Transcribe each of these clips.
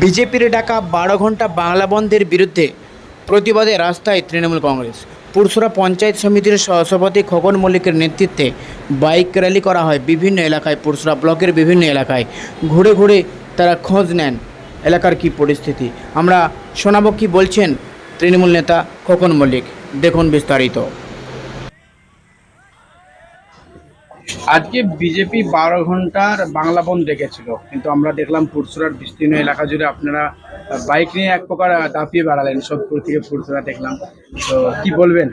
বিজেপির ডাকা বারো ঘণ্টা বাংলা বন্ধের বিরুদ্ধে প্রতিবাদে রাস্তায় তৃণমূল কংগ্রেস। পুরসুরা পঞ্চায়েত সমিতির সভাপতি খোকন মল্লিকের নেতৃত্বে বাইক র্যালি করা হয় বিভিন্ন এলাকায়। পুরসুরা ব্লকের বিভিন্ন এলাকায়। ঘুরে ঘুরে তারা খোঁজ নেন। এলাকার কি পরিস্থিতি? আমরা শোনাবো কি বলছেন তৃণমূল নেতা খোকন মল্লিক। দেখুন বিস্তারিত। আজকে বিজেপি বারো ঘণ্টার বাংলা বন্ধ ডেকেছিল কিন্তু আমরা দেখলাম পুরসুরার বিস্তীর্ণ এলাকা জুড়ে আপনারা বাইক নিয়ে এক প্রকার দাপিয়ে বেড়ালেন সোদপুর থেকে পুরসুরা দেখলাম। তো কি বলবেন?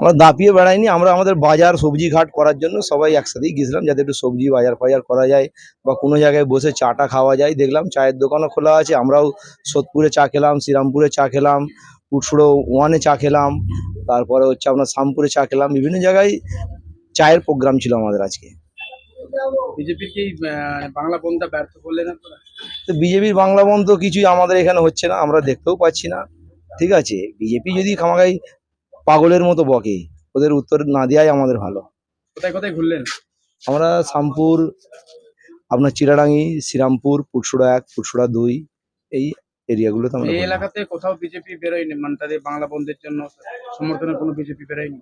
আমরা দাপিয়ে বেড়াইনি আমরা আমাদের বাজার সবজি ঘাট করার জন্য সবাই একসাথেই গেছিলাম যাতে একটু সবজি বাজার ফাজার করা যায় বা কোনো জায়গায় বসে চাটা খাওয়া যায়। দেখলাম চায়ের দোকানও খোলা আছে আমরাও সোদপুরে চা খেলাম শ্রীরামপুরে চা খেলাম পুটসুড়ো ওয়ানে চা খেলাম তারপরে হচ্ছে আপনার শামপুরে চা খেলাম বিভিন্ন জায়গায় চায়ের প্রোগ্রাম ছিল আমাদের আজকে। বিজেপির বাংলা বন্ধ কিছুই আমাদের এখানে হচ্ছে না আমরা দেখতেও পাচ্ছি না। ঠিক আছে বিজেপি যদি খামাগাই পাগলের মতো বকে। ওদের উত্তর না দেওয়াই আমাদের ভালো। কোথায় কোথায় ঘুরলেন? আমরা শামপুর আপনার চিরাডাঙ্গি শ্রীরামপুর পুটসুড়া এক পুটসুড়া দুই এই এরিয়াগুলোতে আমরা এই এলাকাতে কোথাও বিজেপি বেরোয়নি? মানে তাদের বাংলা বন্ধের জন্য সমর্থনে কোনো বিজেপি বেরোয়নি?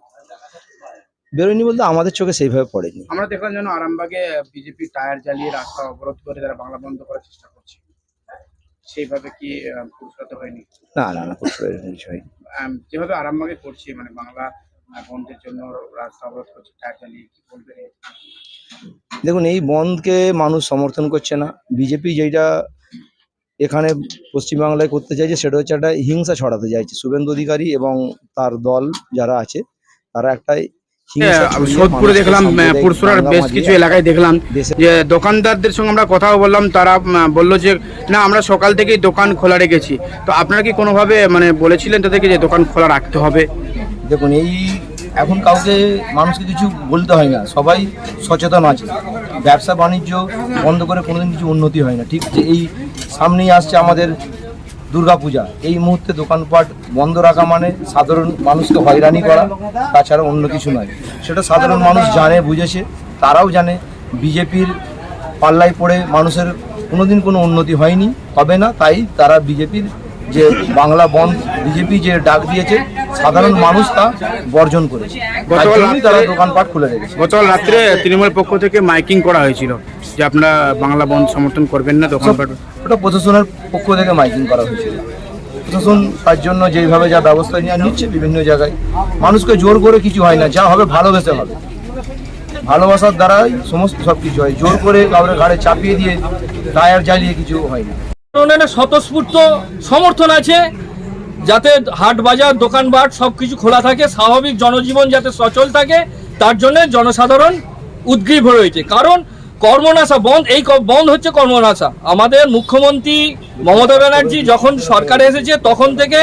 বেরোয়নি বলতে আমাদের চোখে সেইভাবে পড়েনি। আমরা দেখলাম যেন আরামবাগে বিজেপি টায়ার জ্বালিয়ে রাস্তা অবরোধ করে তারা বাংলা বন্ধ করার চেষ্টা করছে। সেইভাবে কি পুরস্কৃত হয়নি? না না না কিছু হয়নি যেভাবে আরামবাগে করছে মানে বাংলা বন্ধের জন্য রাস্তা অবরোধ করছে টায়ার জ্বালিয়ে কি বলবেন? দেখুন এই বন্ধকে মানুষ সমর্থন করছে না। বিজেপি যেটা এখানে পশ্চিমবাংলায় করতে চাইছে সেটা হচ্ছে একটা হিংসা ছড়াতে চাইছে। শুভেন্দু অধিকারী এবং তার দল যারা আছে তারা একটা হিংসা ছড়িয়ে সোদপুরে মানুষকে দেখলাম পুরসুরার বেশ কিছু এলাকায় দেখলাম যে দোকানদারদের সঙ্গে আমরা কথাও বললাম তারা বলল যে না আমরা সকাল থেকেই দোকান খোলা রেখেছি। তো আপনারা কি কোনোভাবে মানে বলেছিলেন তাদেরকে যে দোকান খোলা রাখতে হবে? দেখুন এই এখন কাউকে মানুষকে কিছু বলতে হয় না সবাই সচেতন আছে। ব্যবসা বাণিজ্য বন্ধ করে কোনোদিন কিছু উন্নতি হয় না ঠিক? যে এই সামনেই আসছে আমাদের দুর্গাপূজা। এই মুহূর্তে দোকানপাট বন্ধ রাখা মানে সাধারণ মানুষকে হয়রানি করা, তাছাড়া অন্য কিছু নয়। সেটা সাধারণ মানুষ জানে, বুঝেছে, তারাও জানে। বিজেপির পাল্লায় পড়ে মানুষের কোনোদিন কোনো উন্নতি হয়নি, হবে না, তাই তারা বিজেপির যে বাংলা বন্ধ, বিজেপি যে ডাক দিয়েছে সাধারণ মানুষ তা বর্জন করেছে। তার গতকাল জন্যই তারা দোকানপাট খুলে রেখেছে। গতকাল রাত্রে তৃণমূল পক্ষ থেকে মাইকিং করা হয়েছিল যে আপনারা বাংলা বন্ধ সমর্থন করবেন না দোকানপাট। ওটা প্রশাসনের পক্ষ থেকে মাইকিং করা হয়েছিল। প্রশাসন তার জন্য যেভাবে যা ব্যবস্থা নিয়ে নিচ্ছে বিভিন্ন জায়গায় মানুষকে জোর করে কিছু হয় না যা হবে ভালোবেসে হবে। ভালোবাসার দ্বারাই সমস্ত সব কিছু হয়। জোর করে কাউরে ঘাড়ে চাপিয়ে দিয়ে টায়ার জ্বালিয়ে কিছু হয় না। স্বতঃস্ফূর্ত সমর্থন আছে। যাতে হাট বাজার দোকানপাট সব কিছু খোলা থাকে, স্বাভাবিক জনজীবন যাতে সচল থাকে, তার জন্য জনসাধারণ উদ্গ্রীব হয়ে রয়েছে। কারণ কর্মনাশা বন্ধ, এই বন্ধ হচ্ছে কর্মনাশা। আমাদের মুখ্যমন্ত্রী মমতা ব্যানার্জি যখন সরকারে এসেছে, তখন থেকে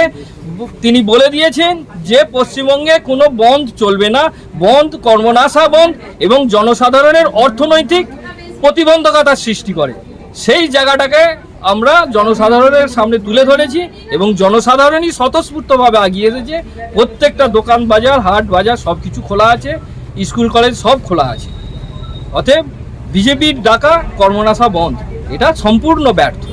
তিনি বলে দিয়েছেন যে, পশ্চিমবঙ্গে কোনো বন্ধ চলবে না। বন্ধ, কর্মনাশা বন্ধ এবং জনসাধারণের অর্থনৈতিক প্রতিবন্ধকতার সৃষ্টি করে। সেই জায়গাটাকে আমরা জনসাধারণের সামনে তুলে ধরেছি এবং জনসাধারণই স্বতঃস্ফূর্তভাবে এগিয়ে এসেছে। প্রত্যেকটা দোকান বাজার, হাট বাজার সব কিছু খোলা আছে, স্কুল, কলেজ সব খোলা আছে। অতএব বিজেপির ডাকা কর্মনাশা বন্ধ। এটা সম্পূর্ণ ব্যর্থ।